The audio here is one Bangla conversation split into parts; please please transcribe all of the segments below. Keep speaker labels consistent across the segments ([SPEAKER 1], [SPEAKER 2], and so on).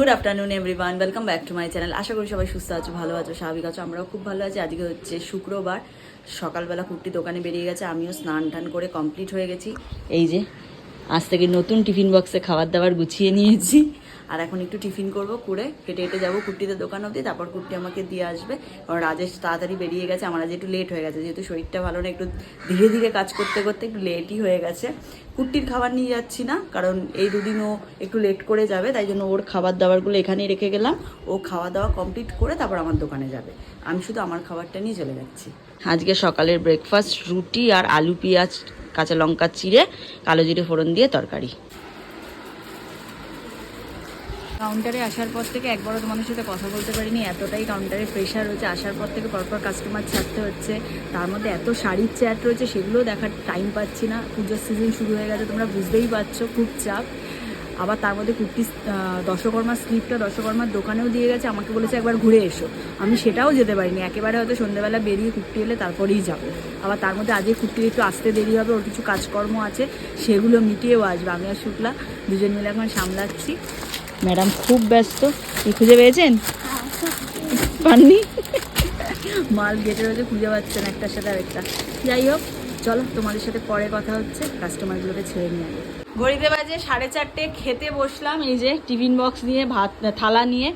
[SPEAKER 1] Good afternoon everyone welcome back to my channel আশা করি সবাই সুস্থ আছো, ভালো আছো, স্বাভাবিক আছো, আমরাও খুব ভালো আছি। আজকে হচ্ছে শুক্রবার। সকালবেলা কুর্তি দোকানে বেরিয়ে গেছে, আমিও স্নান টান করে কমপ্লিট হয়ে গেছি। এই যে, আজ থেকে নতুন টিফিন বক্সে খাবার দাবার গুছিয়ে নিয়েছি। আর এখন একটু টিফিন করব, করে হেঁটে হেঁটে যাব কুর্তিতে দোকান অবধি, তারপর কুর্তি আমাকে দিয়ে আসবে। কারণ রাজেশ তাড়াতাড়ি বেরিয়ে গেছে, আমার আজ একটু লেট হয়ে গেছে, যেহেতু শরীরটা ভালো না, একটু ধীরে ধীরে কাজ করতে করতে একটু লেটই হয়ে গেছে। কুর্তির খাবার নিয়ে যাচ্ছি না, কারণ এই দুদিন ও একটু লেট করে যাবে, তাই জন্য ওর খাবার দাবারগুলো এখানেই রেখে গেলাম। ও খাওয়া দাওয়া কমপ্লিট করে তারপর আমার দোকানে যাবে। আমি শুধু আমার খাবারটা নিয়ে চলে যাচ্ছি। আজকে সকালের ব্রেকফাস্ট রুটি আর আলু, পেঁয়াজ, কাঁচা লঙ্কা, চিড়ে, কালো জিরে ফোড়ন দিয়ে তরকারি। কাউন্টারে আসার পর থেকে একবারও তোমাদের সাথে কথা বলতে পারিনি। এতটাই কাউন্টারে প্রেশার রয়েছে আসার পর থেকে পরপর কাস্টমার ছাড়তে হচ্ছে। তার মধ্যে এত শাড়ির চ্যাট রয়েছে, সেগুলোও দেখার টাইম পাচ্ছি না। পুজোর সিজন শুরু হয়ে গেছে, তোমরা বুঝতেই পারছ, খুব চাপ। আবার তার মধ্যে কুর্তি দশকর্মার স্লিপটা দশকর্মার দোকানেও দিয়ে গেছে, আমাকে বলেছে একবার ঘুরে এসো। আমি সেটাও যেতে পারিনি, একেবারে হয়তো সন্ধ্যেবেলা বেরিয়ে কুর্তি এলে তারপরেই যাব। আবার তার মধ্যে আজকে কুর্তির একটু আসতে দেরি হবে, ওর কিছু কাজকর্ম আছে, সেগুলো মিটিয়েও আসবে। আমি আর শুক্লা দুজন মিলে এখন সামলাচ্ছি। ম্যাডাম খুব ব্যস্ত। কি খুঁজে পেয়েছেন? পাননি? মাল গেটে রয়েছে খুঁজে পাচ্ছেন একটার সাথে আরেকটা। যাই হোক, চলো, তোমাদের সাথে পরে কথা হচ্ছে। কাস্টমারগুলোকে ছেড়ে নিয়ে আগে ঘড়িতে বাজে সাড়ে চারটে, খেতে বসলাম এই যে টিফিন বক্স নিয়ে, ভাত, থালা নিয়ে।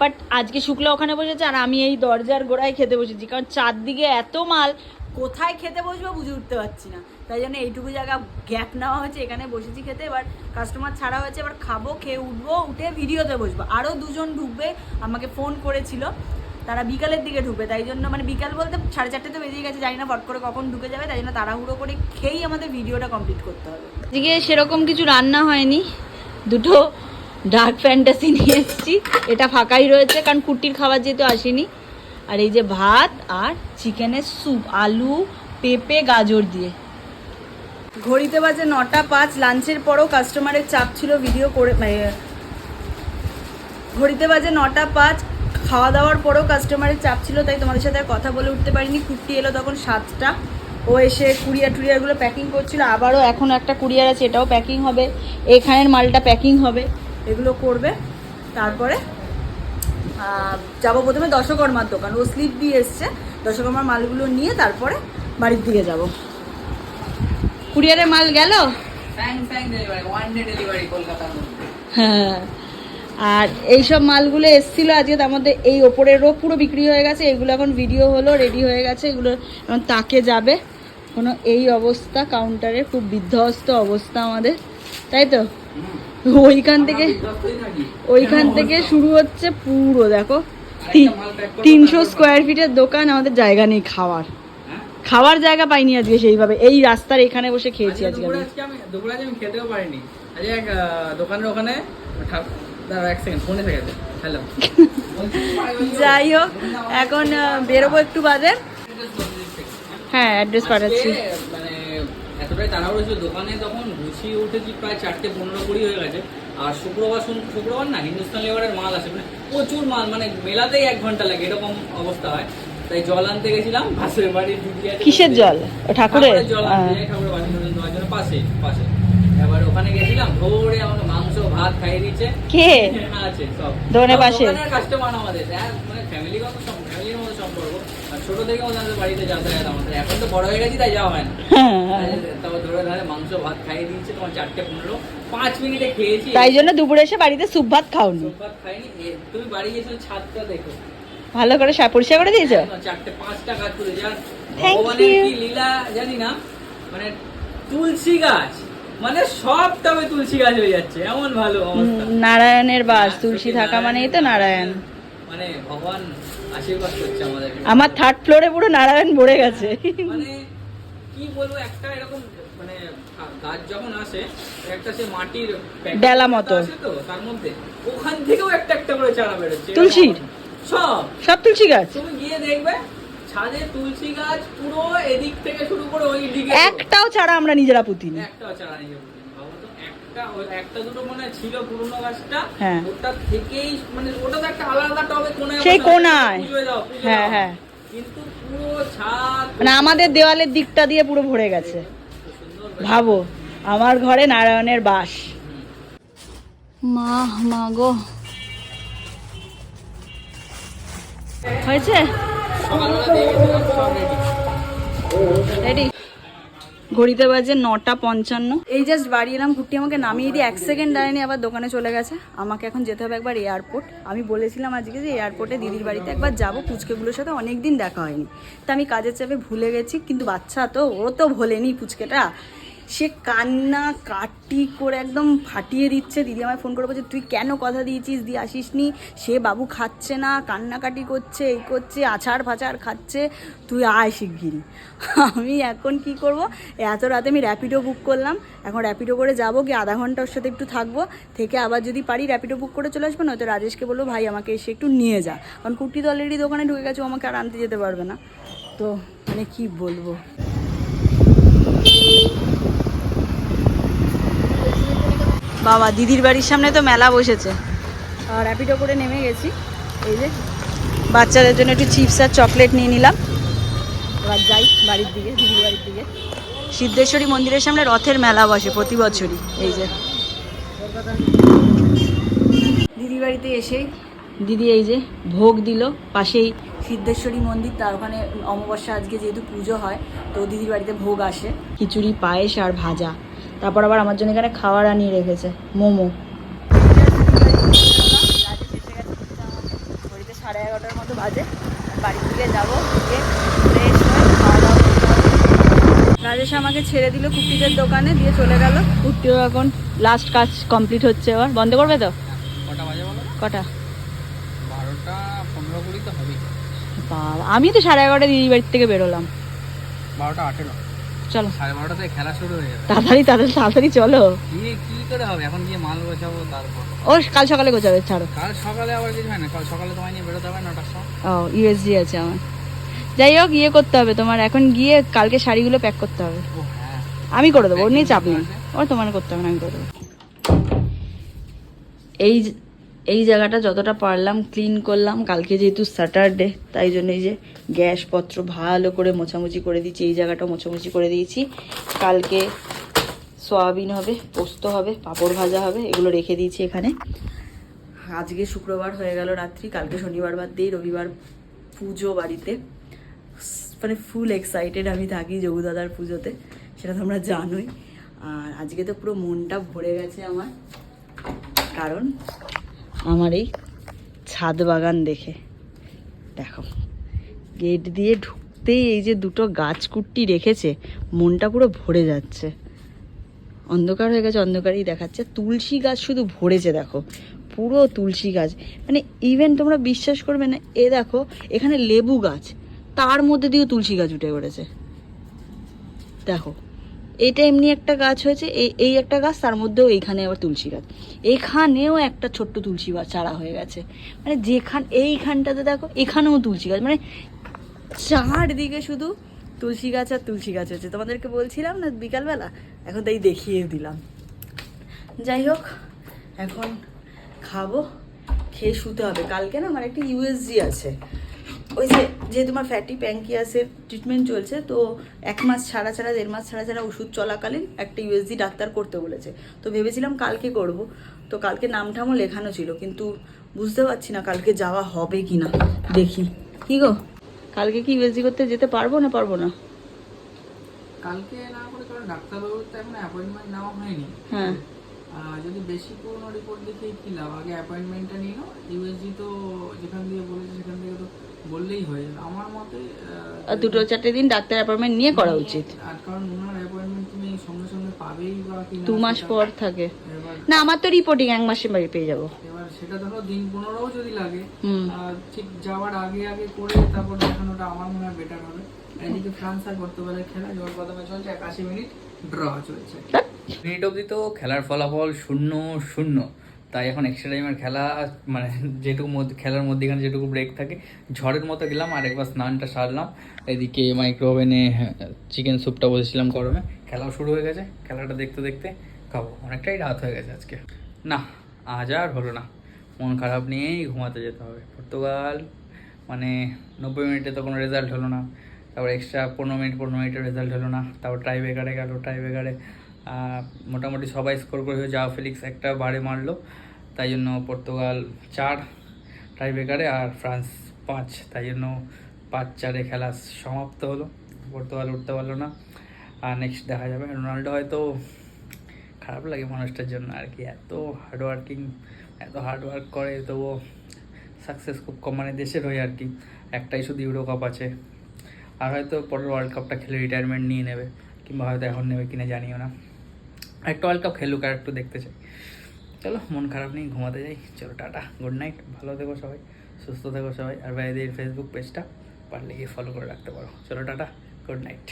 [SPEAKER 1] বাট আজকে শুক্লা ওখানে বসেছে আর আমি এই দরজার গোড়ায় খেতে বসেছি। কারণ চারদিকে এত মাল, কোথায় খেতে বসবো বুঝে উঠতে পারছি না। তাই জন্য এইটুকু জায়গা গ্যাপ নেওয়া হয়েছে, এখানে বসেছি খেতে, এবার কাস্টমার ছাড়া হয়েছে, এবার খাব, খেয়ে উঠবো, উঠে ভিডিওতে বসবো। আরও দুজন ঢুকবে, আমাকে ফোন করেছিল, তারা বিকালের দিকে ঢুকবে, তাই জন্য মানে বিকাল বলতে সাড়ে চারটে তো বেরিয়ে গেছে, জানি না ফট করে কখন ঢুকে যাবে, তাই জন্য তাড়াহুড়ো করে খেয়েই আমাদের ভিডিওটা কমপ্লিট করতে হবে। আজকে সেরকম কিছু রান্না হয়নি, দুটো ডার্ক ফ্যান্টাসি নিয়ে এসেছি, এটা ফাঁকাই রয়েছে, কারণ কুটির খাবার যেহেতু আসেনি। আর এই যে ভাত আর চিকেনের স্যুপ আলু, পেঁপে, গাজর দিয়ে। ঘড়িতে বাজে নটা পাঁচ লাঞ্চের পরও কাস্টমারের চাপ ছিল ভিডিও করে মানে, ঘড়িতে বাজে নটা পাঁচ খাওয়া দাওয়ার পরেও কাস্টমারের চাপ ছিল তাই তোমাদের সাথে আর কথা বলে উঠতে পারিনি। কুর্তি এলো তখন সাতটা। ও এসে কুরিয়ার টুরিয়ারগুলো প্যাকিং করছিল আবারও এখন একটা কুরিয়ার আছে এটাও প্যাকিং হবে। এখানের মালটা প্যাকিং হবে। এগুলো করবে। তারপরে যাব প্রথমে দশকর্মার দোকান। ও স্লিপ দিয়ে এসছে। দশকর্মার মালগুলো নিয়ে তারপরে বাড়ির দিকে যাব। ডেলিভারি মাল গেল? হ্যাঁ আর এইসব মালগুলো এসছিল আজকে তার মধ্যে এই ওপরেরও পুরো বিক্রি হয়ে গেছে এগুলো এখন ভিডিও হলো রেডি হয়ে গেছে এগুলো এখন তাকে যাবে। কোনো এই অবস্থা কাউন্টারে খুব বিধ্বস্ত অবস্থা আমাদের তাই তো? ওইখান থেকে ওইখান থেকে শুরু হচ্ছে পুরো দেখো। তিনশো স্কোয়ার ফিটের দোকান আমাদের জায়গা নেই খাওয়ার? খাওয়ার জায়গা পাইনি আজকে সেইভাবে। এই রাস্তার এখানে বসে খেয়েছি
[SPEAKER 2] আজকে
[SPEAKER 1] আমি।
[SPEAKER 2] দুপুরে আমি খেতেও পারিনি। আজকে এক দোকানের ওখানে এক সেকেন্ড ফোনে থেকে হ্যালো
[SPEAKER 1] যাই হোক এখন বেরোবো একটু বাদে। হ্যাঁ অ্যাড্রেস পাঠাচ্ছি।
[SPEAKER 2] মানে এতটাই তাড়াহুড়ো ছিল দোকানে তখন গুছিয়ে উঠেছি প্রায় চারটে পনেরো কুড়ি হয়ে গেছে। আর শুক্রবার শুন- শুক্রবার না হিন্দুস্তান লেবারের মাল আসে মানে প্রচুর মাল মানে মেলাতেই এক ঘণ্টা লাগে এরকম অবস্থা হয়। তাই জল আনতে গেছিলাম পাশের বাড়ির দিদি আছে
[SPEAKER 1] কিসের জল? ঠাকুরের?
[SPEAKER 2] জল আনতে ঠাকুরের বাসন টাসন ধোয়ার জন্য পাশে পাশে। এবার ওখানে গেছিলাম ধরে আমাকে মাংস ভাত খাইয়ে দিচ্ছে।
[SPEAKER 1] কে?
[SPEAKER 2] আছে সব।
[SPEAKER 1] দোকানের পাশে?
[SPEAKER 2] কাস্টমার আমাদের। হ্যাঁ, মানে ফ্যামিলিগত ফ্যামিলির মতো সম্পর্ক। আর ছোট থেকে আমাদের বাড়িতে যাতায়াত আমাদের। এখন তো বড় হয়ে গেছি তাই যাওয়া হয় না।
[SPEAKER 1] হ্যাঁ, হ্যাঁ।
[SPEAKER 2] তারপর ধরে ধরে মাংস ভাত খাইয়ে দিচ্ছে তোমার চারটে পনেরো পাঁচ মিনিটে খেয়েছি।
[SPEAKER 1] তাই জন্য দুপুরে এসে বাড়িতে সুপ ভাত খাওনি।
[SPEAKER 2] ভাত খাইনি। তুমি বাড়ি গেছো ছাদটা দেখো।
[SPEAKER 1] ভালো করে পরিষ্কার করে দিয়েছ?
[SPEAKER 2] লীলা জানি না মানে তুলসী গাছ মানে সব তবে তুলসী গাছ হয়ে যাচ্ছে এমন ভালো অবস্থা।
[SPEAKER 1] নারায়ণের বাস তুলসী থাকা মানেই তো নারায়ণ।
[SPEAKER 2] মানে ভগবান আশীর্বাদ করছে আমাদের
[SPEAKER 1] আমার থার্ড ফ্লোরে পুরো নারায়ণ ভরে গেছে।
[SPEAKER 2] মানে কি বলব একটা এরকম মানে গাছ যখন আসে একটা সে মাটির
[SPEAKER 1] ডেলা মতো।
[SPEAKER 2] তো তার মধ্যে ওখান থেকেও একটা একটা করে চারা বেরোচ্ছে।
[SPEAKER 1] তুলসীর?
[SPEAKER 2] সব।
[SPEAKER 1] সব তুলসী গাছ?
[SPEAKER 2] তুমি গিয়ে দেখবে ছাদে তুলসী গাছ পুরো এদিক থেকে শুরু করে ওই দিকে
[SPEAKER 1] একটাও ছাড়া আমরা নিজেরা পুতিনি
[SPEAKER 2] একটাও চারা নেই ভাবো তো, একটা একটা দুটো মনে ছিল পুরনো গাছটা
[SPEAKER 1] হ্যাঁ।
[SPEAKER 2] ওটা থেকেই মানে ওটা তো একটা আলাদা টবে কোনায়
[SPEAKER 1] সেই কোনায়।
[SPEAKER 2] পুজোয় দাও পুজোয়
[SPEAKER 1] হ্যাঁ, হ্যাঁ।
[SPEAKER 2] কিন্তু পুরো ছাদ
[SPEAKER 1] মানে আমাদের দেওয়ালের দিকটা দিয়ে পুরো ভরে গেছে। ভাবো আমার ঘরে নারায়ণের বাস। মা মা গো। হয়েছে? ঘড়িতে বাজে নটা পঞ্চান্ন। এই জাস্ট বাড়ি এলাম। কুট্টি আমাকে নামিয়ে দিয়ে এক সেকেন্ড দাঁড়ায়নি, আবার দোকানে চলে গেছে। আমাকে এখন যেতে হবে একবার এয়ারপোর্ট আমি বলেছিলাম আজকে যে এয়ারপোর্টে দিদির বাড়িতে একবার যাব। পুচকেগুলোর সাথে অনেক দিন দেখা হয়নি। তা আমি কাজের চাপে ভুলে গেছি, কিন্তু বাচ্চা তো, ও তো ভোলেনি পুচকেটা। সে কান্না কাটি করে একদম ফাটিয়ে দিচ্ছে। দিদি আমায় ফোন করে বলছে, তুই কেন কথা দিয়েছিস? দিয়ে আসিস নি সে বাবু খাচ্ছে না, কান্নাকাটি করছে এই করছে, আছাড় ফাছাড় খাচ্ছে, তুই আয় শিগগিরি আমি এখন কি করব? এত রাতে আমি র্যাপিডো বুক করলাম। এখন র্যাপিডো করে যাব কি আধা ঘণ্টা ওর সাথে একটু থাকব। থেকে আবার যদি পারি র্যাপিডো বুক করে চলে আসব না রাজেশকে বলব, ভাই, আমাকে এসে একটু নিয়ে যা। কারণ কুর্তি তো অলরেডি দোকানে ঢুকে গেছে আমাকে আর আনতে যেতে পারবে না। তো মানে কি বলব? বাবা দিদির বাড়ির সামনে তো মেলা বসেছে। আর র্যাপিডো করে নেমে গেছি। এই যে বাচ্চাদের জন্য একটু চিপস আর চকলেট নিয়ে নিলাম। এবার যাই বাড়ির দিকে দিদির বাড়ির দিকে। সিদ্ধেশ্বরী মন্দিরের সামনে রথের মেলা বসে প্রতি বছরই এই যে। দিদির বাড়িতে এসেই দিদি এই যে ভোগ দিল পাশেই সিদ্ধেশ্বরী মন্দির তার ওখানে অমাবস্যা আজকে যেহেতু পুজো হয় তো দিদির বাড়িতে ভোগ আসে। খিচুড়ি পায়েস আর ভাজা। তারপর আবার আমার জন্য এখানে খাবার আনিয়ে রেখেছে মোমো। ঘড়িতে সাড়ে এগারোটার মতো বাজে। বাড়ির দিকে যাব ফ্রেশ হয়ে খাওয়া দাওয়া রাজেশ আমাকে ছেড়ে দিল কুর্তিদের দোকানে দিয়ে চলে গেল। কুর্তিও এখন লাস্ট কাজ কমপ্লিট হচ্ছে এবার। বন্ধ করবে তো?
[SPEAKER 2] কটা
[SPEAKER 1] বাবা আমি তো সাড়ে এগারোটা দিদি বাড়ির থেকে বেরোলাম।
[SPEAKER 2] বারোটা আঠেরো।
[SPEAKER 1] চলো।
[SPEAKER 2] সাড়ে বারোটা থেকে খেলা শুরু হয়ে যাবে।
[SPEAKER 1] তাড়াতাড়ি তাড়াতাড়ি তাড়াতাড়ি চলো।
[SPEAKER 2] কি কি করে হবে? এখন গিয়ে মাল গোছাবো তারপর।
[SPEAKER 1] ও কাল সকালে গোছাবে ছাড়ো।
[SPEAKER 2] কাল সকালে আবার কিছু হয় না? কাল সকালে তোমায় নিয়ে বেরোতে হবে নটার সময়?
[SPEAKER 1] ও ইউএসজি আছে আমার। যাই হোক ইয়ে করতে হবে তোমার। এখন গিয়ে কালকে শাড়িগুলো প্যাক করতে হবে।
[SPEAKER 2] হ্যাঁ।
[SPEAKER 1] আমি করে দেবো ওর নিয়ে চাপ নেই। ওর তোমার করতে হবে না আমি করে দেবো। এই এই জায়গাটা যতটা পারলাম ক্লিন করলাম। কালকে যেহেতু স্যাটারডে তাই জন্য এই যে গ্যাসপত্র ভালো করে মোছামুছি করে দিয়েছি, এই জায়গাটা মোছামুছি করে দিয়েছি। কালকে সয়াবিন হবে, পোস্ত হবে, পাঁপড় ভাজা হবে, এগুলো রেখে দিয়েছি এখানে। আজকে শুক্রবার হয়ে গেল রাত্রি, কালকে শনিবার বাদ দিয়ে রবিবার পুজো বাড়িতে। মানে ফুল এক্সাইটেড আমি থাকি যোগুদাদার পুজোতে, সেটা তোমরা জানোই। আর আজকে তো পুরো মনটা ভরে গেছে আমার। কারণ আমার এই ছাদ বাগান দেখে। দেখো, গেট দিয়ে ঢুকতেই এই যে দুটো গাছ কুট্টি রেখেছে, মনটা পুরো ভরে যাচ্ছে। অন্ধকার হয়ে গেছে, অন্ধকারই দেখাচ্ছে। তুলসী গাছ শুধু ভরেছে, দেখো। পুরো তুলসী গাছ। মানে ইভেন তোমরা বিশ্বাস করবে না, এ দেখো, এখানে লেবু গাছ, তার মধ্যে দিয়েও তুলসী গাছ উঠে পড়েছে। দেখো এটা এমনি একটা গাছ হয়েছে, এই এই একটা গাছ, তার মধ্যেও এইখানে আবার তুলসী গাছ। এখানেও একটা ছোট্ট তুলসী গাছ চারা হয়ে গেছে। মানে যেখান, এইখানটাতে দেখো, এখানেও তুলসী গাছ। মানে চারদিকে শুধু তুলসী গাছ আর তুলসী গাছ হয়েছে। তোমাদেরকে বলছিলাম না বিকালবেলা, এখন তাই দেখিয়ে দিলাম। যাই হোক, এখন খাব, খেয়ে শুতে হবে। কালকে না আমার একটা ইউএসজি আছে। ওই যে যেহেতু আমার ফ্যাটি প্যাঙ্কিয়াসের ট্রিটমেন্ট চলছে তো এক মাস ছাড়া ছাড়া দেড় মাস ছাড়া ছাড়া ওষুধ চলাকালীন একটা ইউএসজি ডাক্তার করতে বলেছে। তো ভেবেছিলাম কালকে করব তো কালকে নামঠামও লেখানো ছিল কিন্তু বুঝতে পারছি না কালকে যাওয়া হবে কি না দেখি। কি গো? কালকে কি ইউএসজি করতে যেতে পারব না পারব না?
[SPEAKER 2] কালকে না করে কারণ ডাক্তারবাবুর তো এখন অ্যাপয়েন্টমেন্ট নেওয়া হয়নি।
[SPEAKER 1] হ্যাঁ।
[SPEAKER 2] যদি বেশি পুরোনো রিপোর্ট দেখে কি লাভ? আগে অ্যাপয়েন্টমেন্টটা নিয়ে নাও। ইউএসজি তো যেখান দিয়ে বলেছে সেখান থেকে তো বললেই হয়ে। আমার মতে
[SPEAKER 1] আর দুটো চারটে দিন ডাক্তার অ্যাপয়েন্টমেন্ট নিয়ে করা উচিত।
[SPEAKER 2] আর কারণ ওনার অ্যাপয়েন্টমেন্ট তুমি সঙ্গে সঙ্গে পাবেই বা কি
[SPEAKER 1] দু মাস পর থাকে। না আমার তো রিপোর্টিং এক মাসে বাড়ি পেয়ে যাব।
[SPEAKER 2] এবার সেটা ধরো দিন পনেরোও যদি লাগে ঠিক যাওয়ার আগে আগে করে তারপর দেখানোটা আমার মনে হয় বেটার হবে। এদিকে ফ্রান্স আর পর্তুগালের খেলা জোর কদমে চলছে একাশি মিনিট ড্র চলছে। মিনিট অবধি তো খেলার ফলাফল শূন্য শূন্য। তাই এখন এক্সট্রা টাইমের খেলা মানে যেটুকু মধ্যে, খেলার মধ্যেখানে যেটুকু ব্রেক থাকে, ঝড়ের মতো গেলাম আর একবার স্নানটা সারলাম। এদিকে মাইক্রো ওভেনে চিকেন স্যুপটা বসেছিলাম গরমে। খেলাও শুরু হয়ে গেছে, খেলাটা দেখতে দেখতে খাব। অনেকটাই রাত হয়ে গেছে আজকে। না, আজ আর হলো না। মন খারাপ নিয়েই ঘুমাতে যেতে হবে। পর্তুগাল মানে নব্বই মিনিটে তো কোনো রেজাল্ট হলো না। তারপর এক্সট্রা পনেরো মিনিট, পনেরো মিনিটের রেজাল্ট হলো না। তারপর টাই বেকারে গেল টাই বেকারে মোটামুটি সবাই স্কোর করে যাওয়া ফিলিক্স একটা বারে মারলো। তাই জন্য পর্তুগাল চার টাই বেকারে আর ফ্রান্স পাঁচ। তাই জন্য পাঁচ চারে খেলা সমাপ্ত হলো। পর্তুগাল উঠতে পারল না। আর নেক্সট দেখা যাবে। রোনাল্ডো হয়তো খারাপ লাগে মানুষটার জন্য আর কি। এত হার্ডওয়ার্কিং এত হার্ডওয়ার্ক করে, তবুও সাকসেস খুব কম। মানে দেশের হয়ে আর কি। একটাই শুধু ইউরো কাপ আছে। আর হয়তো পরের ওয়ার্ল্ড কাপটা খেলে রিটায়ারমেন্ট নিয়ে নেবে। কিংবা হয়তো এখন নেবে কিনা জানিও না। একটা ওয়ার্ল্ড কাপ খেলুক আর একটু দেখতে চাই। চলো, মন খারাপ নেই, ঘুমাতে যাই। চলো, টাটা গুড নাইট ভালো থেকো সবাই, সুস্থ থেকো সবাই। আর ভাইদের ফেসবুক পেজটা পারলে গিয়ে ফলো করে রাখতে পারো। চলো, টাটা গুড নাইট